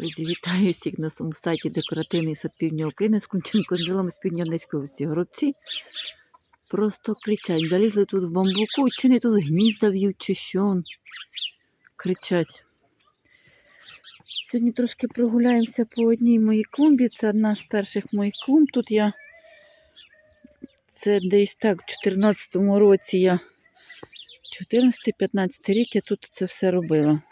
Вітаю всіх на своєму сайті Декоративний сад Півдня України з Кунченко з Півдня Одеської області. Горобці просто кричать. Залізли тут в бамбуку, чи не тут гнізда в'ють, чи що. Кричать. Сьогодні трошки прогуляємося по одній моїй клумбі. Це одна з перших моїх клумб. Тут я це десь так, в 14-му році я 14-15 рік я тут це все робила.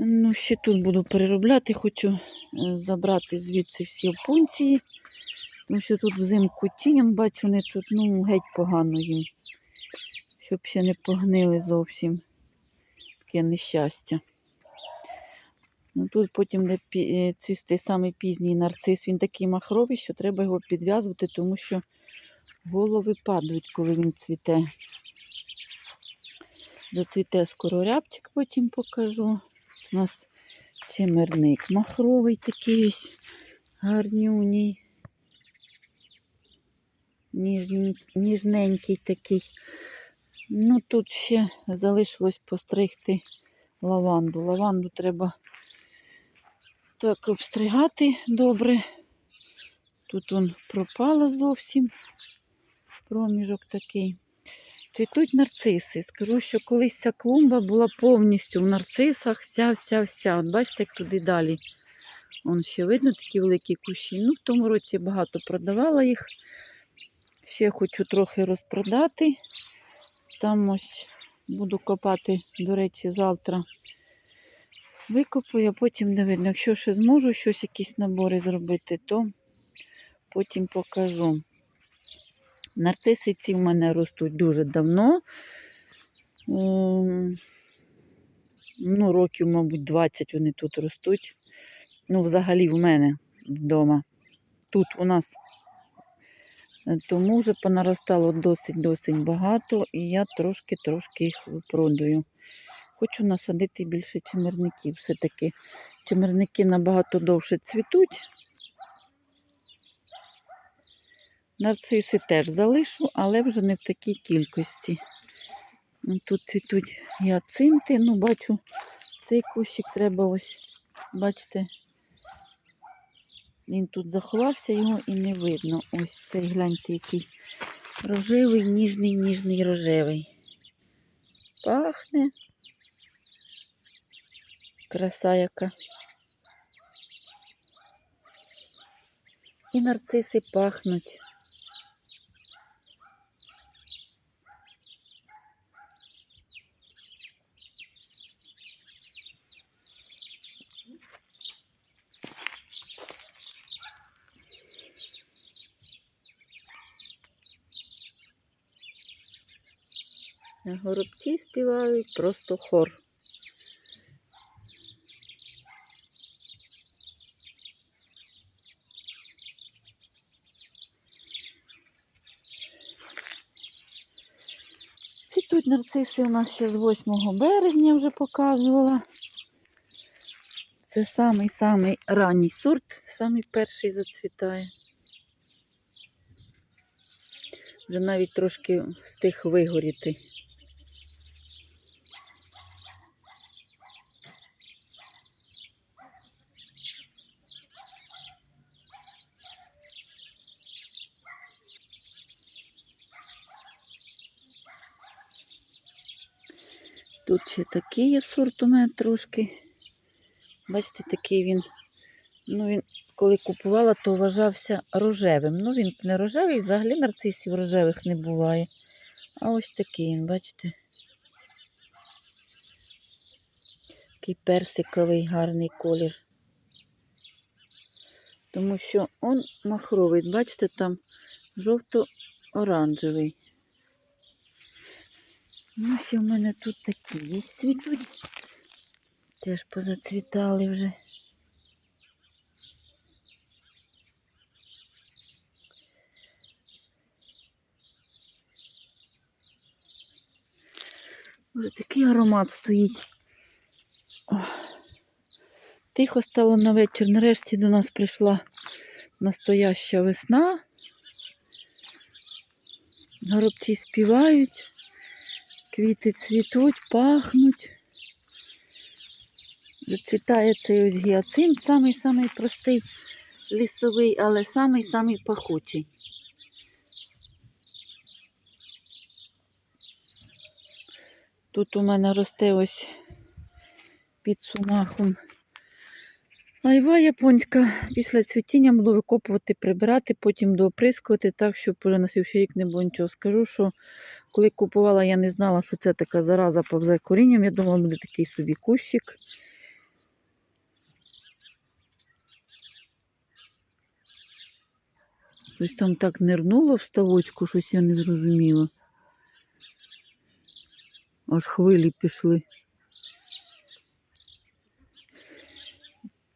Ну, ще тут буду переробляти, хочу е, забрати звідси всі опунції, тому що тут взимку тінь, бачу, вони тут ну, геть погано їм, щоб ще не погнили зовсім. Таке нещастя. Ну, тут потім де е, цвісти самий пізній нарцис, він такий махровий, що треба його підв'язувати, тому що голови падають, коли він цвіте. Зацвіте скоро рябчик, потім покажу. У нас чимерник махровий такий ось гарнюній. Ніжненький такий. Ну, тут ще залишилось постригти лаванду. Лаванду треба так обстригати добре. Тут он пропала зовсім проміжок такий. Цвітуть нарциси. Скажу, що колись ця клумба була повністю в нарцисах, вся, вся, вся. От бачите, як туди далі. Вон ще видно такі великі кущі. Ну, в тому році багато продавала їх. Ще хочу трохи розпродати. Там ось буду копати, до речі, завтра. Викопаю, а потім не видно. Якщо ще зможу щось, якісь набори зробити, то потім покажу. Нарциси ці в мене ростуть дуже давно. Ем, Ну, років, мабуть, 20 вони тут ростуть. Ну, взагалі в мене вдома. Тут у нас. Е, Тому вже понаростало досить-досить багато, і я трошки-трошки їх продаю. Хочу насадити більше чимерників. Все-таки чимерники набагато довше цвітуть. Нарциси теж залишу, але вже не в такій кількості. Тут цвітуть гіацинти. Ну, бачу, цей кущик треба ось, бачите, він тут заховався, його і не видно. Ось цей гляньте, який рожевий, ніжний, ніжний рожевий. Пахне. Краса яка. І нарциси пахнуть. Горобці співають просто хор. Цвітуть нарциси у нас ще з 8 березня вже показувала. Це самий-самий ранній сорт, самий перший зацвітає. Вже навіть трошки встиг вигоріти. Тут ще такий є сорт у мене трошки. Бачите, такий він. Ну, він, коли купувала, то вважався рожевим. Ну, він не рожевий, взагалі нарцисів рожевих не буває. А ось такий він, бачите. Такий персиковий гарний колір. Тому що он махровий, бачите, там жовто-оранжевий. Ну, ще в мене тут такі є цвітуть. Теж позацвітали вже. Вже такий аромат стоїть. Ох. Тихо стало на вечір. Нарешті до нас прийшла настояща весна. Горобці співають. Квіти цвітуть, пахнуть. Зацвітає цей ось гіацинт, самий-самий простий лісовий, але самий-самий пахучий. Тут у мене росте ось під сумахом. Айва японська після цвітіння буду викопувати, прибирати, потім дооприскувати так, щоб уже на слідчий рік не було нічого. Скажу, що коли купувала, я не знала, що це така зараза повзе корінням. Я думала, буде такий собі кущик. Щось там так нирнуло в ставочку, щось я не зрозуміла. Аж хвилі пішли.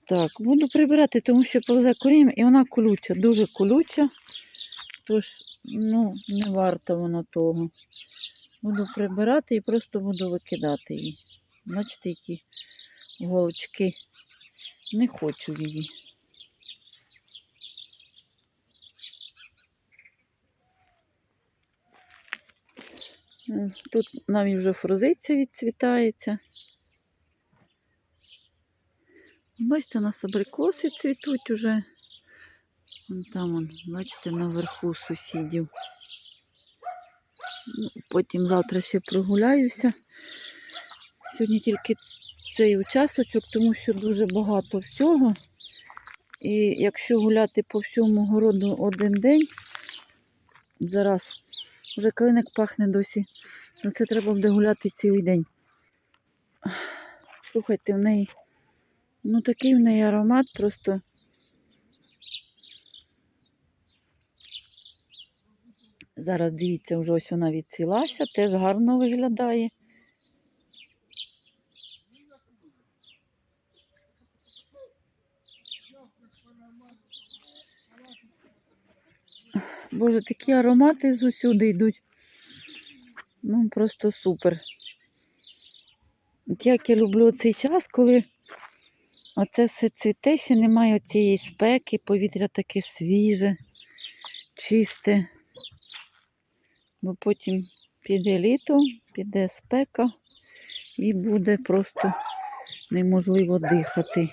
Так, буду прибирати, тому що повзе коріння, і вона колюча, дуже колюча. Тож, ну, не варто воно того. Буду прибирати і просто буду викидати її. Бачите, які голочки. Не хочу її. Тут навіть вже фрозиця відцвітається. Бачите, у нас абрикоси цвітуть уже. Вон там, вон, бачите, наверху сусідів. Ну, потім завтра ще прогуляюся. Сьогодні тільки цей участочок, тому що дуже багато всього. І якщо гуляти по всьому городу один день, зараз вже калиник пахне досі, то це треба буде гуляти цілий день. Слухайте, в неї, ну такий в неї аромат просто. Зараз дивіться, вже ось вона відцілася, теж гарно виглядає. Боже, такі аромати з усюди йдуть. Ну, просто супер. Як я люблю цей час, коли оце все цвіте, ще немає цієї спеки, повітря таке свіже, чисте. Бо потім піде літо, піде спека і буде просто неможливо дихати.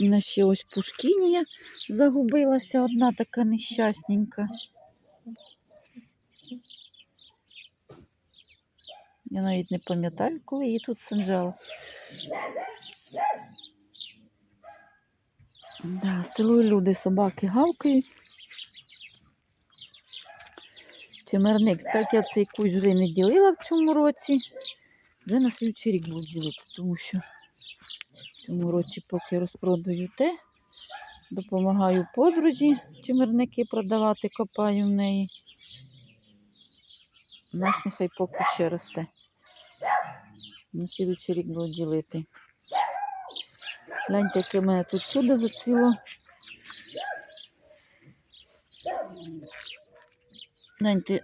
У мене ще ось пушкінія загубилася, одна така нещасненька. Я навіть не пам'ятаю, коли її тут саджала. Да, селою люди, собаки гавкають. Чимерник, так я цей кущ вже не ділила в цьому році. Вже на слідчий рік буду ділити, тому що в цьому році, поки розпродаю те, допомагаю подрузі чимерники продавати, копаю в неї. Наш нехай поки ще росте. На слідчий рік буду ділити. Гляньте, яке в мене тут чудо зацвіло. Гляньте,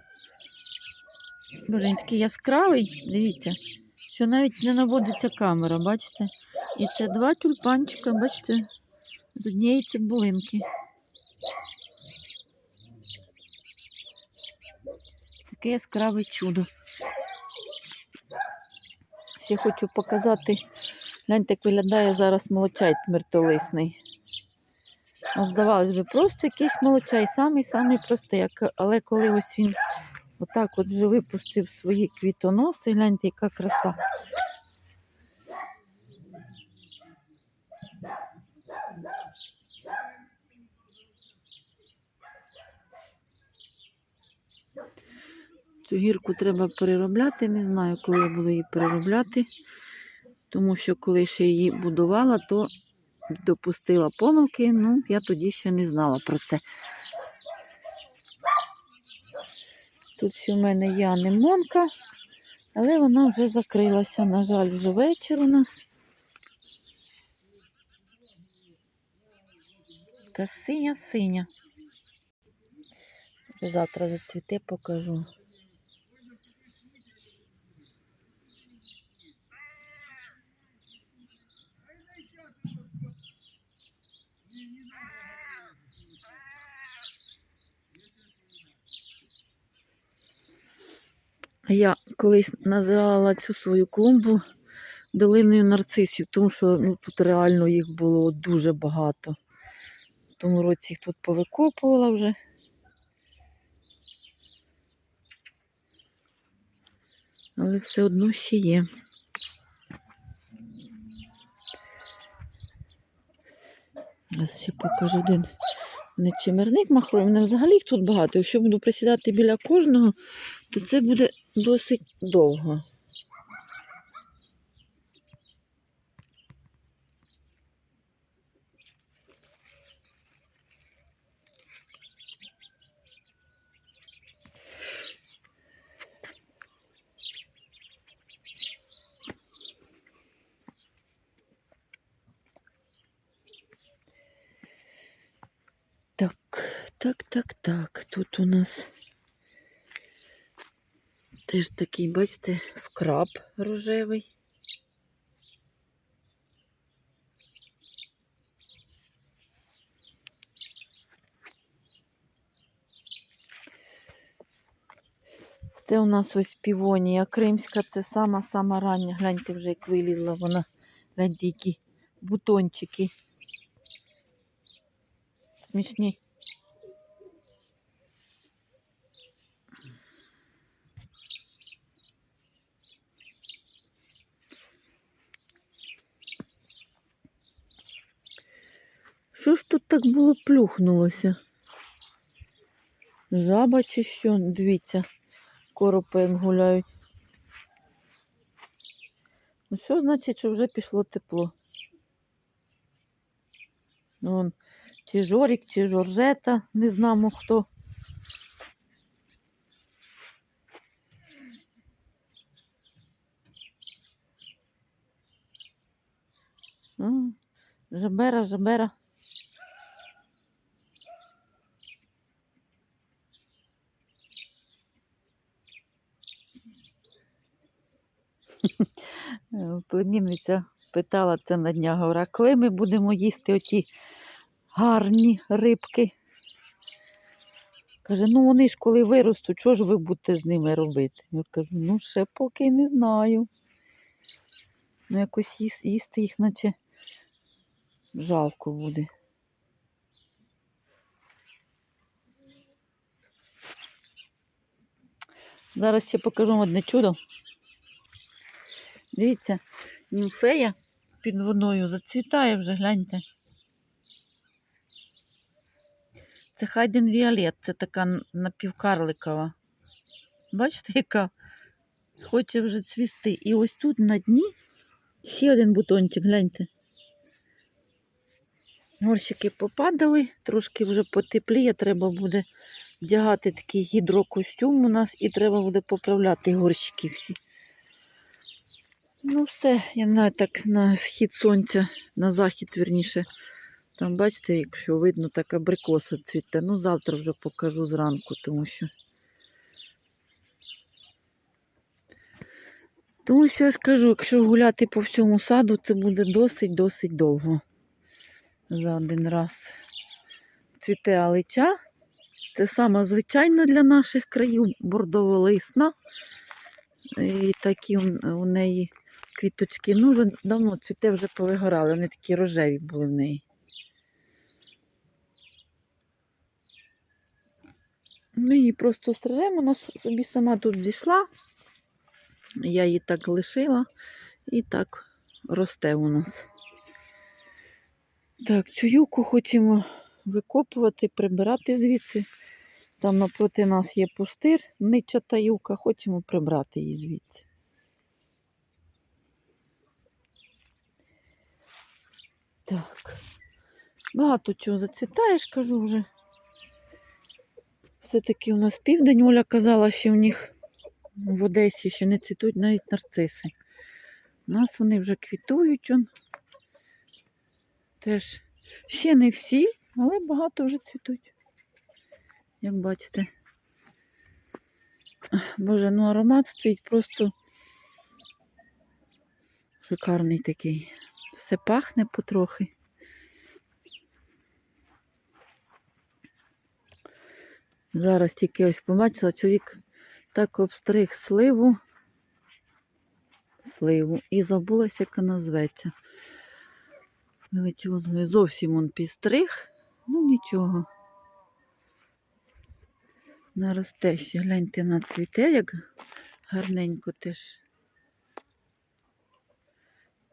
він такий яскравий, дивіться, що навіть не наводиться камера, бачите? І це два тюльпанчика, бачите, з однієї цибулинки. Таке яскраве чудо. Ще хочу показати, гляньте, як виглядає зараз молочай мертолисний. А здавалось би, просто якийсь молочай, самий-самий простий, але коли ось він отак от вже випустив свої квітоноси, гляньте, яка краса. Цю гірку треба переробляти, не знаю, коли я буду її переробляти, тому що коли ще її будувала, то допустила помилки, ну, я тоді ще не знала про це. Тут ще в мене є анемонка, але вона вже закрилася. На жаль, вже вечір у нас. Така синя-синя. Завтра зацвіте, покажу. Я колись називала цю свою клумбу долиною нарцисів, тому що ну, тут реально їх було дуже багато. В тому році їх тут повикопувала вже. Але все одно ще є. Зараз ще покажу один не чимерник махровий. Мене взагалі їх тут багато. Якщо буду присідати біля кожного, то це буде досить довго. Так, так, так, так. Тут у нас теж такий, бачите, вкраб рожевий. Це у нас ось півонія кримська, це сама-сама рання. Гляньте вже, як вилізла вона. Гляньте, які бутончики. Смішні. Що ж тут так було плюхнулося? Жаба чи що? Дивіться, коропи як гуляють. Ну що значить, що вже пішло тепло? Вон, чи Жорік, чи Жоржета, не знамо хто. Жабера, жабера. Племінниця питала це на днях, говорить, коли ми будемо їсти оті гарні рибки. Каже, ну вони ж коли виростуть, що ж ви будете з ними робити? Я кажу, ну ще поки не знаю. Ну якось їс- їсти їх, наче жалко буде. Зараз ще покажу одне чудо. Дивіться, німфея під водою зацвітає вже, гляньте. Це Хайден Віолет, це така напівкарликова. Бачите, яка хоче вже цвісти. І ось тут на дні ще один бутончик, гляньте. Горщики попадали, трошки вже потепліє, треба буде вдягати такий гідрокостюм у нас і треба буде поправляти горщики всі. Ну, все, я знаю, так на схід сонця, на захід, вірніше. Там, бачите, якщо видно, так абрикоса цвіте. Ну, завтра вже покажу зранку, тому що. Тому що я ж кажу, якщо гуляти по всьому саду, це буде досить-досить довго. За один раз. Цвіте алича. Це саме звичайно для наших країв бордово-лисна. І такі у- неї квіточки. Ну, вже давно цвіте вже повигорали, вони такі рожеві були в неї. Ми її просто стрижемо, вона собі сама тут зійшла. Я її так лишила і так росте у нас. Так, цю юку хочемо викопувати, прибирати звідси. Там напроти нас є пустир, ничата юка, хочемо прибрати її звідси. Так. Багато чого зацвітає, ж кажу вже. Все-таки у нас південь, Оля казала, що в них в Одесі ще не цвітуть навіть нарциси. У нас вони вже квітують. Он. Теж ще не всі, але багато вже цвітуть. Як бачите. Боже, ну аромат стоїть просто шикарний такий. Все пахне потрохи. Зараз тільки ось побачила, чоловік Так обстриг сливу. Сливу. І забулася, яка назветься. Вилетіло. Зовсім он підстриг. Ну нічого. Наросте ще, гляньте на цвіте, як гарненько теж.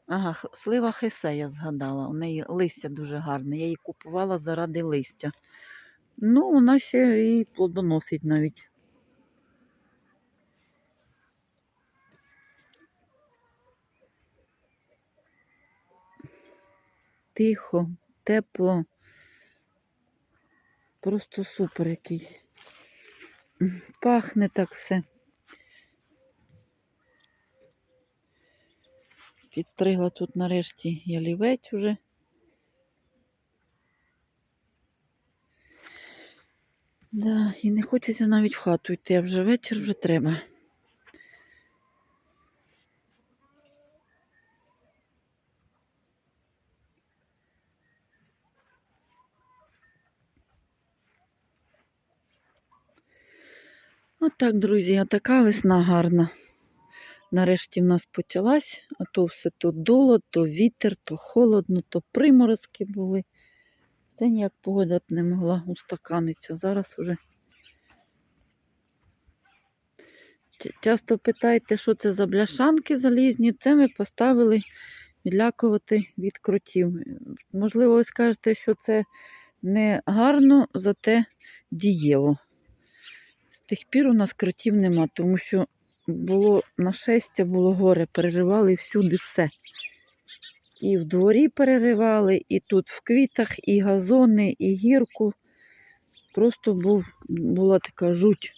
Ага, слива хесе, я згадала. У неї листя дуже гарне. Я її купувала заради листя. Ну, вона ще і плодоносить навіть. Тихо, тепло. Просто супер якийсь. Пахне так все. Підстригла тут нарешті ялівець уже. Да, і не хочеться навіть в хату йти, а вже вечір вже треба. Отак, друзі, така весна гарна. Нарешті в нас почалась, а то все то дуло, то вітер, то холодно, то приморозки були. Все ніяк погода б не могла устаканитися. Зараз уже. Часто питаєте, що це за бляшанки залізні. Це ми поставили відлякувати від кротів. Можливо, ви скажете, що це не гарно, зате дієво. Тих пір у нас кротів нема, тому що було нашестя, було горе, переривали всюди все. І в дворі переривали, і тут в квітах, і газони, і гірку. Просто був, була така жуть.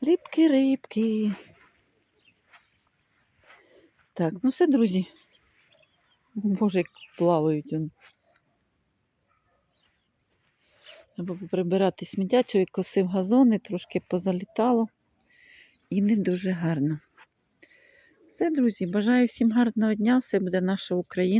Рибки, рибки. Так, ну все, друзі. Боже, як плавають. Он. Треба прибирати сміття, чоловік косив газони, трошки позалітало. І не дуже гарно. Все, друзі, бажаю всім гарного дня, все буде наша Україна.